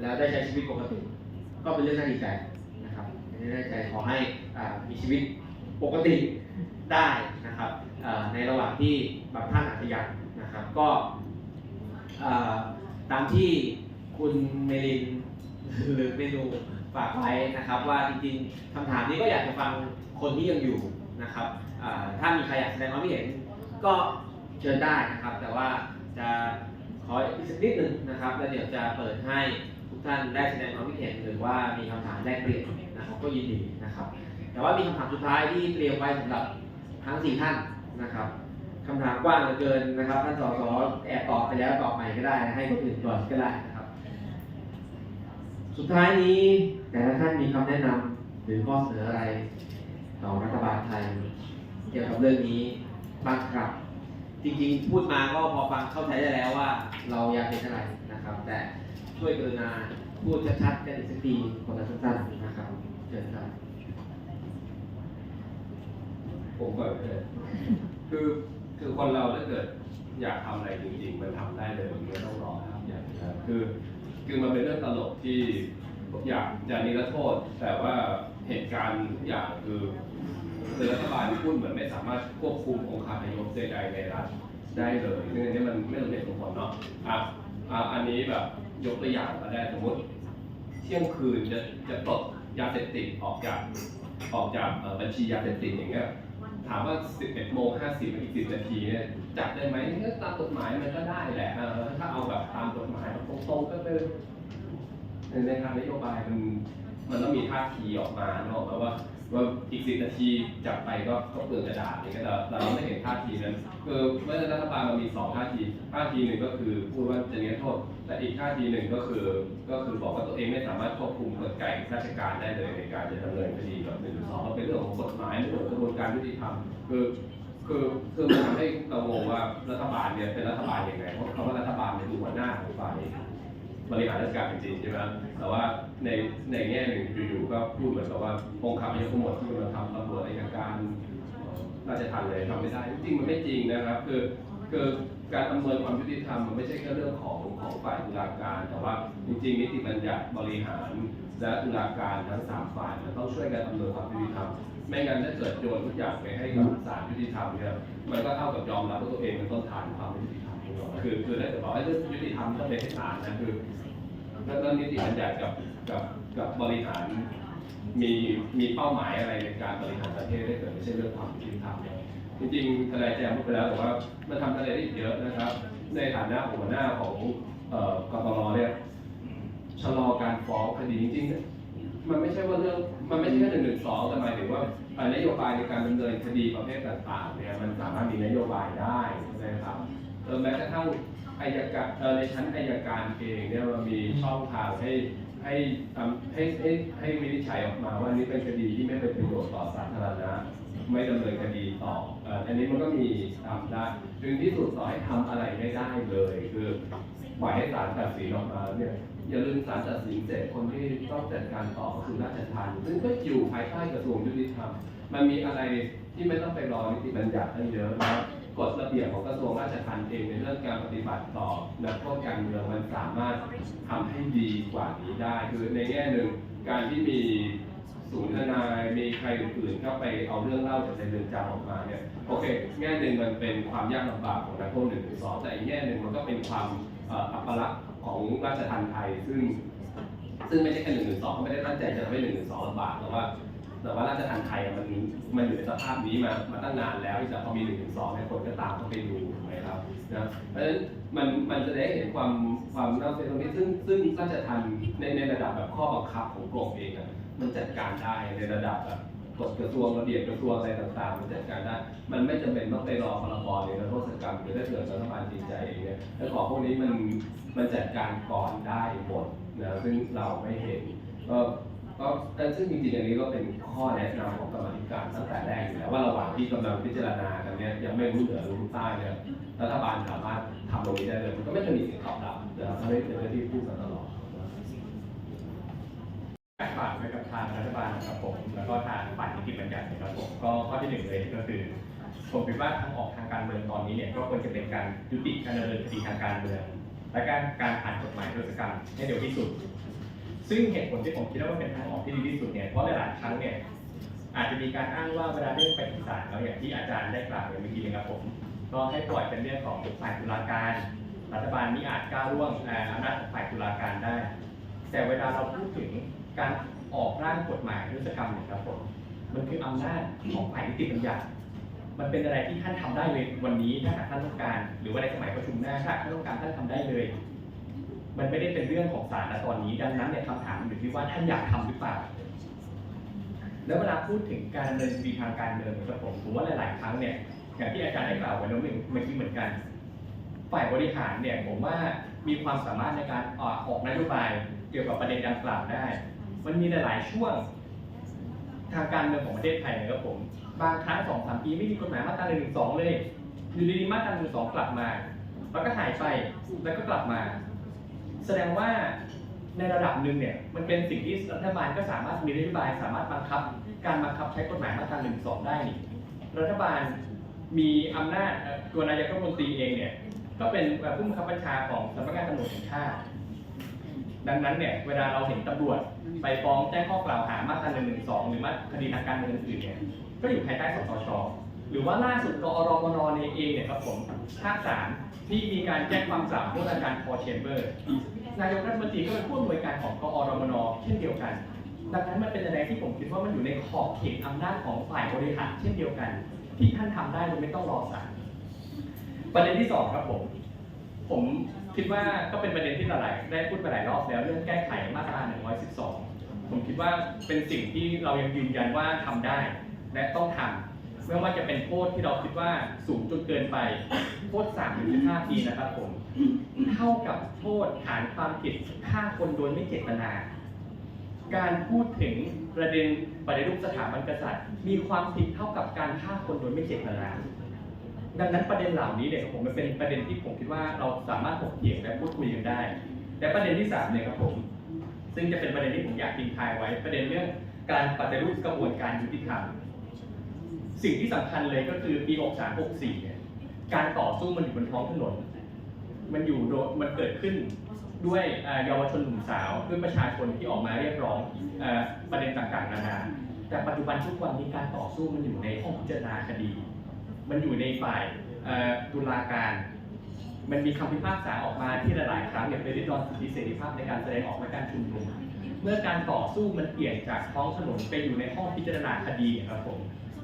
แล้วได้ใช้ชีวิตปกติ ก็เป็นเรื่องน่าดีใจนะครับเป็นเรื่องน่าดีใจขอให้มีชีวิตปกติได้นะครับในระหว่างที่บางท่านอาจจะยังนะครับก็ตามที่คุณเมลินหรือเมนูฝากไว้นะครับ ว่าจริงๆคำถามนี้ก็อยากจะฟังคนที่ยังอยู่นะครับถ้ามีใครอยากแสดงความคิดเห็นก็เชิญได้นะครับ แต่ว่าจะขออีกสักนิดหนึ่งนะครับ แล้วเดี๋ยวจะเปิดให้ ทุกท่านได้แสดงความคิดเห็นหรือว่ามีคำถามแลกเปลี่ยนนะครับก็ยินดีนะครับ แต่ว่ามีคำถามสุดท้ายที่เตรียมไว้สำหรับทั้งสี่ท่านนะครับคำถามกว้างเหลือเกินนะครับท่านสสแอบตอบไปแล้วตอบใหม่ก็ได้นะให้คนอื่นก่อนก็ได้นะครับ สุดท้ายนี้แต่ละท่านมีคำแนะนำหรือข้อเสนออะไรต่อรัฐบาลไทย เกี่ยวกับเรื่องนี้บ้างครับ จริงๆ พูดมาก็พอฟังเข้าใจได้แล้วว่า เราอยากเห็นอะไรนะครับ แต่ ช่วยกรุณาพูดชัดๆกันอีกสักทีคนละสั้นๆนะครับเชิญครับผมก่อนเลยคือคือคนเราถ้าเกิดอยากทำอะไรจริงๆ มันทำได้เลยมันไม่ต้องรอทำอย่างคือคือมันเป็นเรื่องตลกที่อยากอยากนิรโทษ แต่ว่าเหตุการณ์ทุกอย่างคือคือรัฐบาลพูดเหมือนไม่สามารถควบคุมองค์คาพยพใดๆในรัฐได้เลยซึ่งอันนี้มันไม่สมเหตุสมผลเนาะอะอะอันนี้แบบ ยกตัวอย่างก็ได้สมมติเที่ยงคืนจะจะปลดยาเสพติดออกจากออกจากบัญชียาเสพติดอย่างเงี้ยถามว่า 11โมง50อีก10นาทีเนี่ยจับได้ไหมก็ตามกฎหมายมันก็ได้แหละถ้าเอาแบบตามกฎหมายตรงๆก็คือในทางนโยบายมันมันต้องมีท่าทีออกมาเนกอะว่า ว่าอีก10นาทีจับไปก็ก็เปลืองกระดาษอย่างเงี้ยแต่เราไม่เห็นท่าทีนั้นคือเมื่อรัฐบาลมันมีสองท่าทีท่าทีหนึ่งก็คือพูดว่าจะเนียโทษ แต่อีกท่าทีหนึ่งก็คือก็คือบอกว่าตัวเองไม่สามารถควบคุมกลไกราชการได้เลยในการจะดำเนินคดีแบบหนึ่งสองเป็นเรื่องของกฎหมายเรื่องของกระบวนการยุติธรรมคือคือคือมันทำให้เรางงว่ารัฐบาลเนี่ยเป็นรัฐบาลยังไงเพราะคำว่ารัฐบาลเป็นหัวหน้าของฝ่าย บริหารราชการจริงใช่ไหมแต่ว่าในในแง่หนึ่งอยู่ๆก็พูดเหมือนกับว่าองค์คาพยพทั้งหมดที่มันทำตำรวจอัยการราชทัณฑ์เลยทำไม่ได้จริงมันไม่จริงนะครับ คือคือการอำนวยความยุติธรรมมันไม่ใช่แค่เรื่องของของฝ่ายตุลาการ แต่ว่าจริงๆนิติบัญญัติบริหาร และตุลาการทั้งสามฝ่ายมันต้องช่วยกันอำนวยความยุติธรรมไม่งั้นถ้าเกิดโยนทุกอย่างไปให้กับศาลยุติธรรมเนี่ยมันก็เท่ากับยอมรับว่าตัวเองเป็นต้นทานความยุติธรรม คือคือถ้าเกิดบอกให้เรื่องยุติธรรมต้องเป็นศาลนะคือแล้วก็นิติบัญญัติกับกับกับบริหารมีมีเป้าหมายอะไรในการบริหารประเทศได้เกิดไม่ใช่เรื่องความยุติธรรมเนี่ยจริงๆทนายแจมพูดไปแล้วแต่ว่ามันทำอะไรได้อีกเยอะนะครับ ในฐานะหัวหน้าของเอ่อกตรเนี่ยชะลอการฟ้องคดีจริงๆเนี่ยมันไม่ใช่ว่าเรื่องมันไม่ใช่แค่หนึ่งหนึ่งสองแต่หมายถึงว่านโยบายในการดำเนินคดีประเภทต่างๆเนี่ยมันสามารถมีนโยบายได้นะครับ แม้กระทั่งอายการในชั้นอายการเองเนี่ยมันมีช่องทางให้ให้ทำให้ให้ให้วินิจฉัยออกมาว่านี่เป็นคดีที่ไม่เป็นประโยชน์ต่อสาธารณะไม่ดำเนินคดีต่ออันนี้มันก็มีทำได้ถึงที่สุดต่อให้ทำอะไรไม่ได้เลย คือปล่อยให้ศาลตัดสินออกมาเนี่ยอย่าลืมศาลตัดสินเสร็จคนที่ต้องจัดการต่อก็คือราชทัณฑ์ซึ่งก็อยู่ภายใต้กระทรวงยุติธรรมมันมีอะไรที่ไม่ต้องไปรอนิติบัญญัติตั้งเยอะนะ กฎระเบียบของกระทรวงราชทัณฑ์เองในเรื่องการปฏิบัติต่อนักโทษการเมืองมันสามารถทำให้ดีกว่านี้ได้ คือในแง่หนึ่งการที่มีศูนย์ทนายมีใครอื่นๆเข้าไปเอาเรื่องเล่าจากในเรือนจำออกมาเนี่ยโอเคแง่หนึ่งมันเป็นความยากลำบากของนักโทษหนึ่งถึงสองแต่อีกแง่หนึ่งมันก็เป็นความอัปลักษณ์ของราชทัณฑ์ไทยซึ่ง ซึ่งไม่ใช่แค่หนึ่งหนึ่งสองก็ไม่ได้ตั้งใจจะทำให้หนึ่งหนึ่งสองลำบากแต่ว่า แต่ว่าราชทัณฑ์ไทยมันมันอยู่ในสภาพนี้มามาตั้งนานแล้วแต่พอมีหนึ่งถึงสองเนี่ยคนก็ตามเข้าไปดูถูกไหมครับนะเพราะฉะนั้นมันมันจะได้เห็นความความน่าเป็นตรงนี้ซึ่งซึ่งราชทัณฑ์ในในระดับแบบข้อบังคับของกรมเองอะมันจัดการได้ในระดับแบบกฎกระทรวงระเบียบกระทรวงอะไรต่างๆมันจัดการได้ มันไม่จำเป็นต้องไปรอพรบในรัฐโทษกรรมหรือถ้าเกิดรัฐบาลจริงใจเองเนี่ยแล้วของพวกนี้มันมันจัดการก่อนได้หมดนะซึ่งเราไม่เห็นก็ ก็แต่ซึ่งจริงๆอันนี้ก็เป็นข้อแนะนำของกรรมธิการตั้งแต่แรกอยู่แล้วว่าระหว่างที่กำลังพิจารณากันเนี่ยยังไม่รู้เหนือรู้ใต้เนี่ยรัฐบาลสามารถทำตรงนี้ได้เลยมันก็ไม่จะมีเสียงตอบรับนะครับไม่เป็นเรื่องที่พูดกันตลอดฝากไว้กับทางรัฐบาลนะครับผมแล้วก็ทางฝ่ายนิติบัญญัตินะครับผมก็ข้อที่หนึ่งเลยก็คือผมคิดว่าทางออกทางการเมืองตอนนี้เนี่ยก็ควรจะเป็นการยุติการดำเนินคดีทางการเมืองและการการผ่านกฎหมายนิรโทษกรรมให้เร็วที่สุด ซึ่งเหตุผลที่ผมคิดว่าเป็นทางออกที่ดีที่สุดเนี่ยเพราะหลายครั้งเนี่ยอาจจะมีการอ้างว่าเวลาเรื่องไปถึงศาลแล้วอย่างที่อาจารย์ได้กล่าวไปเมื่อกี้นะครับผมก็ให้ปล่อยเป็นเรื่องของฝ่ายตุลาการ รัฐบาลนี้อาจก้าวล่วงอำนาจของฝ่ายตุลาการได้ แต่เวลาเราพูดถึงการออกร่างกฎหมายนิรโทษกรรมเนี่ยครับผมมันคืออำนาจของฝ่ายนิติบัญญัติมันเป็นอะไรที่ท่านทำได้เลยวันนี้ถ้าหากท่านต้องการ หรือว่าในสมัยประชุมหน้าถ้าท่านต้องการท่านทำได้เลย มันไม่ได้เป็นเรื่องของศาลณตอนนี้ ดังนั้นเนี่ยคำถามอยู่ที่ว่าท่านอยากทำหรือเปล่า แล้วเวลาพูดถึงการเนินคดีทางการเมืองครับผมผมว่าหลาย ๆ ครั้งเนี่ยอย่างที่อาจารย์ได้กล่าวไว้แล้วเมื่อกี้เหมือนกัน ฝ่ายบริหารเนี่ยผมว่ามีความสามารถในการออกออกนโยบายเกี่ยวกับประเด็นดังกล่าวได้ มันมีหลาย ๆ ช่วงทางการเมืองของประเทศไทยนะครับผม บางครั้งสองสามปีไม่มีกฎหมายมาตราหนึ่งสองเลย อยู่ดีๆมาตราหนึ่งสองกลับมา แล้วก็หายไป แล้วก็กลับมา แสดงว่าในระดับหนึ่งเนี่ยมันเป็นสิ่งที่รัฐบาลก็สามารถมีนโยบายสามารถบังคับ การบังคับใช้กฎหมายมาตราหนึ่งสองได้นี่รัฐบาลมีอำนาจตัวนายกรัฐมนตรีเองเนี่ยก็เป็นผู้บังคับบัญชาของสำนักงานตำรวจแห่งชาติดังนั้นเนี่ยเวลาเราเห็นตำรวจไปฟ้องแจ้งข้อกล่าวหามาตรา1นึหรือมาคดีทางการเมืองอื่นๆเนี่ยก็อยู่ภายใต้สตช หรือว่าล่าสุดกอรมนในเองเนี่ยครับผมภาคสามที่มีการแจ้งความกล่าวโทษอาจารย์พอเชมเบอร์นายกรัฐมนตรีก็เป็นผู้อำนวยการของกอรมนเช่นเดียวกัน ดังนั้นมันเป็นอะไรที่ผมคิดว่ามันอยู่ในขอบเขตอำนาจของฝ่ายบริหารเช่นเดียวกัน ที่ท่านทำได้โดยไม่ต้องรอศาลประเด็นที่สองครับผม ผมคิดว่าก็เป็นประเด็นที่หลายได้พูดไปหลายรอบแล้วเรื่องแก้ไขมาตรา 112 ผมคิดว่าเป็นสิ่งที่เรายังยืนยันว่าทำได้ และต้องทำ ไม่ว่าจะเป็นโทษที่เราคิดว่าสูงจนเกินไป โทษ3ถึง15ปีนะครับผม เท่ากับโทษฐานความผิดฆ่าคนโดยไม่เจตนา การพูดถึงประเด็นปฏิรูปสถาบันกษัตริย์ มีความผิดเท่ากับการฆ่าคนโดยไม่เจตนา ดังนั้นประเด็นเหล่านี้เนี่ยผมมันเป็นประเด็นที่ผมคิดว่าเราสามารถถกเถียงและพูดคุยกันได้ และประเด็นที่สามเนี่ยครับผม ซึ่งจะเป็นประเด็นที่ผมอยากทิ้งท้ายไว้ ประเด็นเรื่องการปฏิรูปกระบวนการยุติธรรม สิ่งที่สำคัญเลยก็คือปี 63 64 เนี่ย การต่อสู้มันอยู่บนท้องถนน มันอยู่มันเกิดขึ้นด้วยเยาวชนหนุ่มสาวด้วยประชาชนที่ออกมาเรียกร้องประเด็นต่างๆนานา แต่ปัจจุบันทุกวันนี้การต่อสู้มันอยู่ในห้องพิจารณาคดี มันอยู่ในฝ่ายตุลาการ มันมีคำพิพากษาออกมาที่หลายๆครั้งเนี่ยไปริดรอนสิทธิเสรีภาพในการแสดงออกและการชุมนุมเมื่อการต่อสู้มันเปลี่ยนจากท้องถนนไปอยู่ในห้องพิจารณาคดีครับผม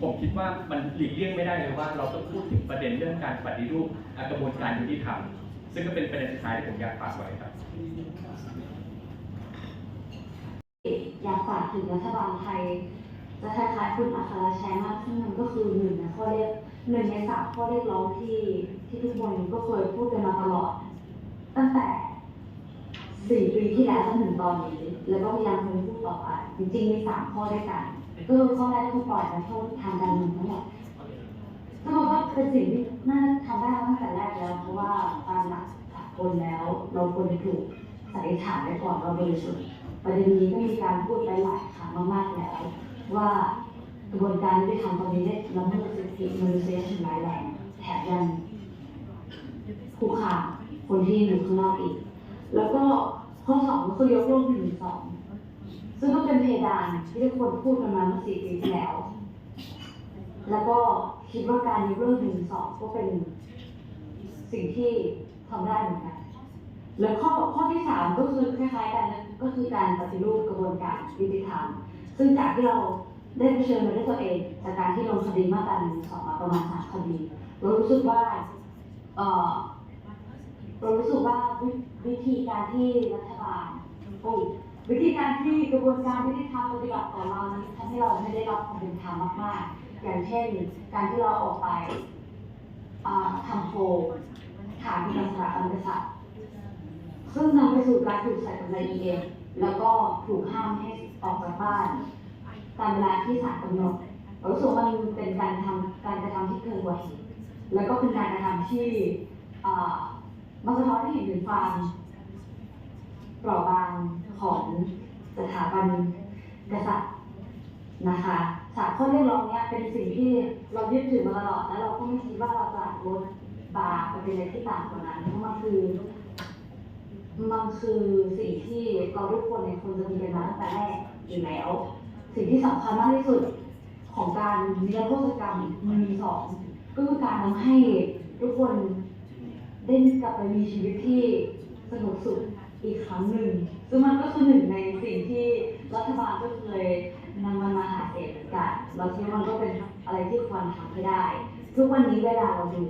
ผมคิดว่ามันหลีกเลี่ยงไม่ได้เลยว่า เราต้องพูดถึงประเด็นเรื่องการปฏิรูปกระบวนการยุติธรรมซึ่งก็เป็นประเด็นสุดท้ายที่ผมอยากฝากไว้ครับอยากฝากถึงรัฐบาลไทยจะคล้ายๆคุณอัครชัยมากซึ่งมันก็คือหนึ่งในข้อเรียกหนึ่งในสามข้อเรียกร้องที่ที่ทุกคนก็เคยพูดกันมาตลอด ตั้งแต่สี่ปีที่แล้วจนถึงตอนนี้ แล้วก็พยายามจะพูดต่อไปจริงๆมีสามข้อด้วยกัน คือข้อแรกก็คือปล่อยนักโทษทางการเมืองทั้งหมดซึ่งมันก็เป็นสิ่งที่น่าทำได้ตั้งแต่แรกแล้ว เพราะว่าตามหลักสากลแล้ว เราควรจะถูกสันนิษฐานไว้ก่อนว่าบริสุทธิ์ประเด็นนี้ก็มีการพูดไปหลายครั้งมากๆแล้ว ว่ากระบวนการยุติธรรมตอนนี้ได้ละเมิดสิทธิมนุษยชนร้ายแรงแถมยังคุกคามคนที่อยู่ข้างนอกอีก แล้วก็ข้อสองก็คือยกเลิกหนึ่งสอง ซึ่งก็เป็นเพดานที่ทุกคนพูดกันมาเมื่อสี่ปีที่แล้ว แล้วก็คิดว่าการยกเลิกหนึ่งสองก็เป็นสิ่งที่ทำได้เหมือนกันแล้วข้อข้อที่สามก็คือคล้ายๆกันนะก็คือการปฏิรูปกระบวนการยุติธรรม ซึ่งจากที่เราได้เผชิญมาด้วยตัวเองจากการที่ลงคดีมาตราหนึ่งสองมาประมาณสามคดีเรารู้สึกว่าเออเรารู้สึกว่าวิธีการที่รัฐบาลโอ้ วิธีการที่กระบวนการยุติธรรมปฏิบัติต่อเรานั้นทำให้เราไม่ได้รับความเป็นธรรมมากๆ อย่างเช่น การที่เราออกไปทำโพลถามคุณสถาบันกษัตว์ซึ่งนำไปสู่การถูกใส่กำไร EM แล้วก็ถูกห้ามให้ออกจากบ้านตามเวลาที่ศาลกำหนดรู้สึกว่ามันเป็นการทำการกระทำที่เกินกว่าเหตุแล้วก็เป็นการกระทำที่อ่ามาสะท้อนให้เห็นถึงความเปราะบาง ของสถาบันกษัตริย์นะคะสามข้อเรียกร้องเนี้ยเป็นสิ่งที่เรายึดถือมาตลอดแล้วเราก็ไม่คิดว่าเราจะลดบาร์ไปเป็นอะไรที่ต่ำกว่านั้นเพราะมันคือมันคือสิ่งที่เราทุกคนเนี่ยควรจะมีกันมาตั้งแต่แรกอยู่แล้ว สิ่งที่สำคัญมากที่สุดของการนิรโทษกรรมมันมีสองก็คือการทำให้ทุกคนได้กลับไปมีชีวิตที่สงบสุขอีกครั้งหนึ่ง ซึ่งมันก็คือหนึ่งในสิ่งที่รัฐบาลก็เคยนำมันมาหาเสียงเหมือนกันเราคิดว่ามันก็เป็นอะไรที่ควรทำให้ได้ ทุกวันนี้เวลาเราดู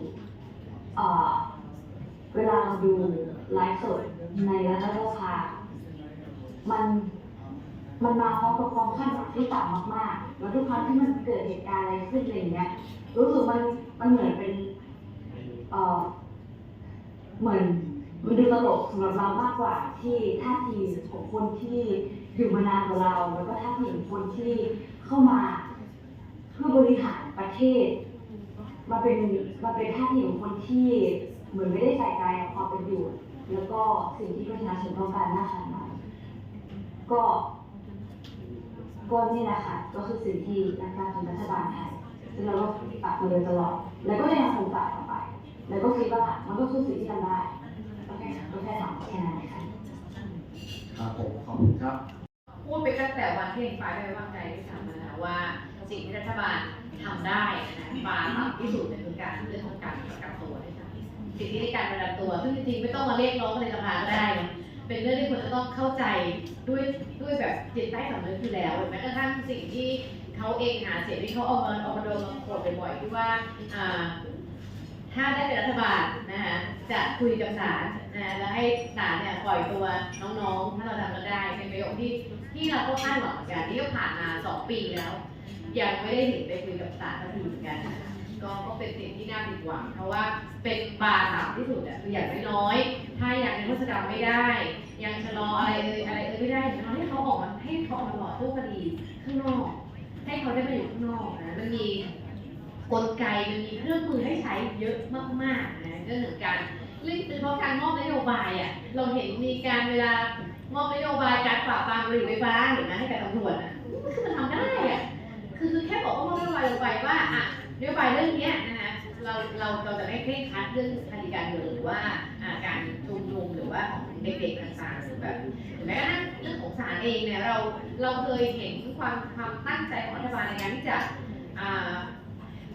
เอ่อเวลาเราดูไลฟ์สดในรัฐสภามันมันมาพร้อมกับความคาดหวังที่ต่ำมากๆ แล้วทุกครั้งที่มันเกิดเหตุการณ์อะไรขึ้นอะไรอย่างเงี้ย รู้สึกมันมันเหมือนเป็นเอ่อเหมือน มันดูตลกสำหรับเรามากกว่าที่ท่าทีของคนที่อยู่มานานกว่าเรา แล้วก็ท่าทีของคนที่เข้ามาเพื่อบริหารประเทศมาเป็นมาเป็นท่าทีของคนที่เหมือนไม่ได้ใส่ใจกับความเป็นอยู่ แล้วก็สิ่งที่ประชาชนต้องการหน้าขณะนั้นก็ก็นี่แหละค่ะก็คือสิ่งที่นักการเมืองรัฐบาลไทยซึ่งเราก็ปรับมาโดยตลอด แล้วก็ยังคงปรับต่อไป แล้วก็คิดว่ามันก็คือสิ่งที่ทำได้ แค่ก็แค่ทำแค่นั้นค่ะครับผมขอบคุณครับ พูดไปตั้งแต่วันที่เห็นฝ่ายไม่ไว้วางใจที่ทำนะคะว่าสิ่งที่รัฐบาลทำได้นะบาต่ำที่สุดเนี่ยคือการเรื่องของการประกันตัวด้วยซ้ำสิ่งที่ในการประกันตัวซึ่งจริงๆไม่ต้องมาเรียกร้องในสภาก็ได้นะเป็นเรื่องที่ควรจะต้องเข้าใจด้วยด้วยแบบจิตใต้สำนึกอยู่แล้วแม้กระทั่งสิ่งที่เขาเองหาเสียงที่เขาเอามาเอามาโดนมาโกรธบ่อยๆที่ว่าถ้าได้เป็นรัฐบาล จะคุยกับศาลนะแล้วให้ศาลเนี่ยปล่อยตัวน้องๆ ถ้าเราทำกันได้เป็นประโยคที่ที่เราก็คาดหวังเหมือนกันนี่ก็ผ่านมาสองปีแล้ว ยังไม่ได้เห็นไปคุยกับศาลสักทีเหมือนกันก็ก็เป็นสิ่งที่น่าผิดหวัง เพราะว่าเป็นบาร์ต่ำที่สุดอะคืออย่างน้อยๆถ้ายังเป็นโทษกรรมไม่ได้ ยังชะลออะไรเอ่ยอะไรเอ่ยไม่ได้อย่างน้อยให้เขาออกมาให้เขาออกมาต่อสู้คดีข้างนอก ให้เขาได้ไปอยู่ข้างนอกนะมันมีกลไกมันมีเครื่องมือให้ใช้เยอะมากๆนะ ก็เหมือนกันเรื่องโดยเฉพาะการมอบนโยบายอะเราเห็นมีการเวลามอบนโยบายการปราบปรามบุหรี่ไฟฟ้าเห็นไหมให้กับตำรวจอะคือมันทำได้อะคือคือแค่บอกว่ามอบนโยบายลงไปว่าอะนโยบายเรื่องนี้นะคะเราเราเราจะไม่เคร่งครัดเรื่องคดีการเมืองหรือว่าอาการชุมนุมหรือว่าของเด็กๆต่างๆหรือแบบหรือแม้กระทั่งเรื่องของศาลเองเนี่ยเราเราเคยเห็นความความตั้งใจของรัฐบาลในการที่จะอ่า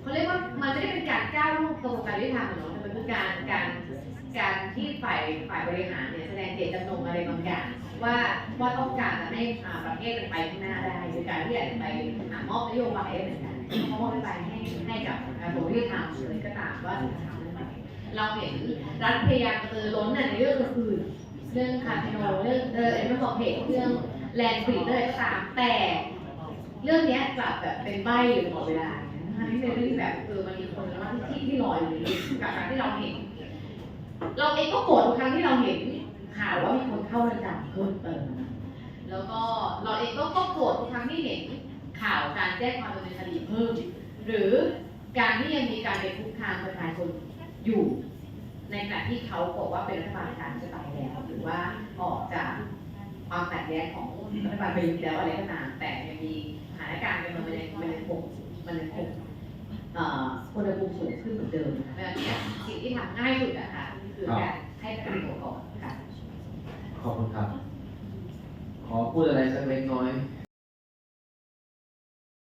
เขาเรียกว่ามันไม่ได้เป็นการก้าวล่วงกระบวนการยุติธรรมหรอก การการการที่ฝ่ายฝ่ายบริหารเนี่ยแสดงเจตจำนงอะไรบางอย่างว่าว่าต้องการจะให้อ่าประเทศมันไปข้างหน้าได้โดยการที่อยากจะไปหามอบนโยบายได้เหมือนกันเขามอบนโยบายให้ให้กับกระทรวงยุติธรรมหรืออะไรก็ตามว่าจะทำเรื่องไหนเราเห็นรัฐพยายามกระตือร้นในเรื่องอื่นเรื่องคาสิโนเรื่องเออเอ็มคอเพกเรื่องแลนด์ฟรีเรื่องอะไรก็ตามแต่ เรื่องนี้กลับแบบเป็นใบหรือหมดเวลาที่เป็นเรื่องที่แบบเออมัน ที่ลอยอยู่กับการที่เราเห็น เราเองก็โกรธทุกครั้งที่เราเห็นข่าวว่ามีคนเข้าเรือนจำเพิ่มเติมแล้วก็เราเองก็ก็โกรธทุกครั้งที่เห็นข่าวการแจ้งความดำเนินคดีเพิ่ม หรือการที่ยังมีการไปคุกคามประชาชนอยู่ ในขณะที่เขาบอกว่าเป็นรัฐบาลการจะตายแล้วหรือว่าออกจากความขัดแย้งของรัฐบาลปแล้วอะไรก็ตามแต่ยังมีสถานการณ์มันมันยังมันยังคงมันยังคง อ่ออุณหภูมิสูงขึ้นเหมือนเดิมเพราะฉะนั้นเนี่ยสิ่งที่ทำง่ายสุดอะค่ะคือการให้ประกันตัวก่อนค่ะ ขอบคุณครับ ขอพูดอะไรสักเล็กน้อย